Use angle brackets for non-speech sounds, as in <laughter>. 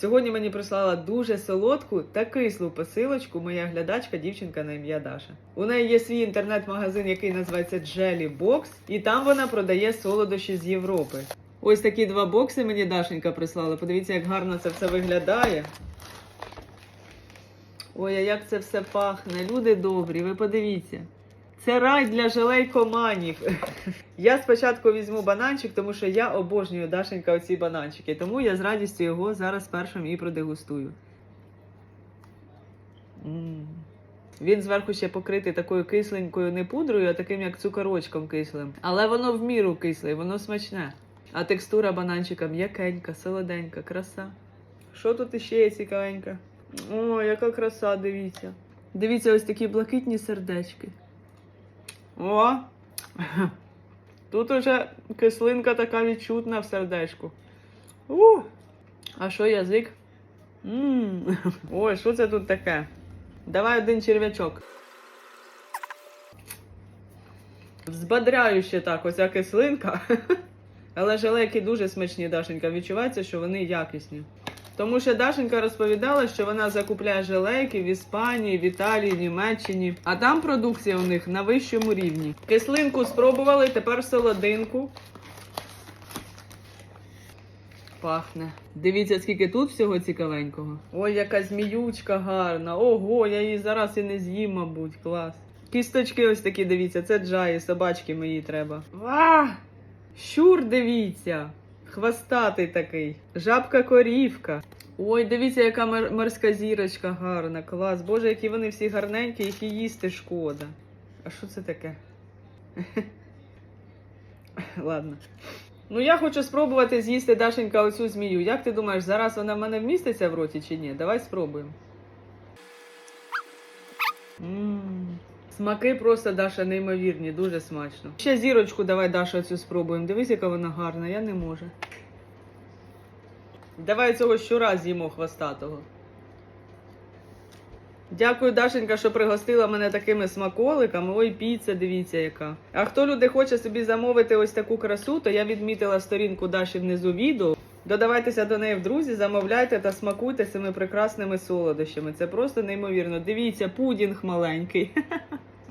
Сьогодні мені прислала дуже солодку та кислу посилочку моя глядачка, дівчинка на ім'я Даша. У неї є свій інтернет-магазин, який називається Jelly Box, і там вона продає солодощі з Європи. Ось такі два бокси мені Дашенька прислала. Подивіться, як гарно це все виглядає. Ой, а як це все пахне. Люди добрі, ви подивіться. Це рай для желейкоманів. Я спочатку візьму бананчик, тому що я обожнюю Дашенька оці бананчики. Тому я з радістю його зараз першим і продегустую. М. Він зверху ще покритий такою кисленькою не пудрою, а таким як цукорочком кислим. Але воно в міру кисле, воно смачне. А текстура бананчика м'якенька, солоденька, краса. Що тут іще є цікавеньке? О, яка краса, дивіться. Дивіться, ось такі блакитні сердечки. О! Тут уже кислинка така відчутна в сердечку. У! А що язик? М. Ой, що це тут таке? Давай один черв'ячок. Взбадряюще так, оця кислинка. Але желейки дуже смачні, Дашенька. Відчувається, що вони якісні. Тому що Дашенька розповідала, що вона закупляє желейки в Іспанії, в Італії, Німеччині, а там продукція у них на вищому рівні. Кислинку спробували, тепер солодинку. Пахне. Дивіться, скільки тут всього цікавенького. Ой, яка зміючка гарна. Ого, я її зараз і не з'їм, мабуть, клас. Кісточки ось такі, дивіться, це джаї, собачки мої треба. Ва! Щур, дивіться. Хвостатий такий. Жабка корівка. Ой, дивіться, яка морська зірочка гарна. Клас. Боже, які вони всі гарненькі, їх і їсти шкода. А що це таке? <laughs> Ладно. Ну, я хочу спробувати з'їсти Дашенька оцю змію. Як ти думаєш, зараз вона в мене вміститься в роті чи ні? Давай спробуємо. Смаки просто Даша неймовірні, дуже смачно. Ще зірочку давай, Даша, цю спробуємо. Дивись, яка вона гарна, я не можу. Давай цього щура з'їмо хвостатого. Дякую, Дашенька, що пригостила мене такими смаколиками. Ой, піца, дивіться яка. А хто люди хоче собі замовити ось таку красу, то я відмітила сторінку Даші внизу відео. Додавайтеся до неї в друзі, замовляйте та смакуйте цими прекрасними солодощами. Це просто неймовірно. Дивіться, пудінг маленький. <laughs>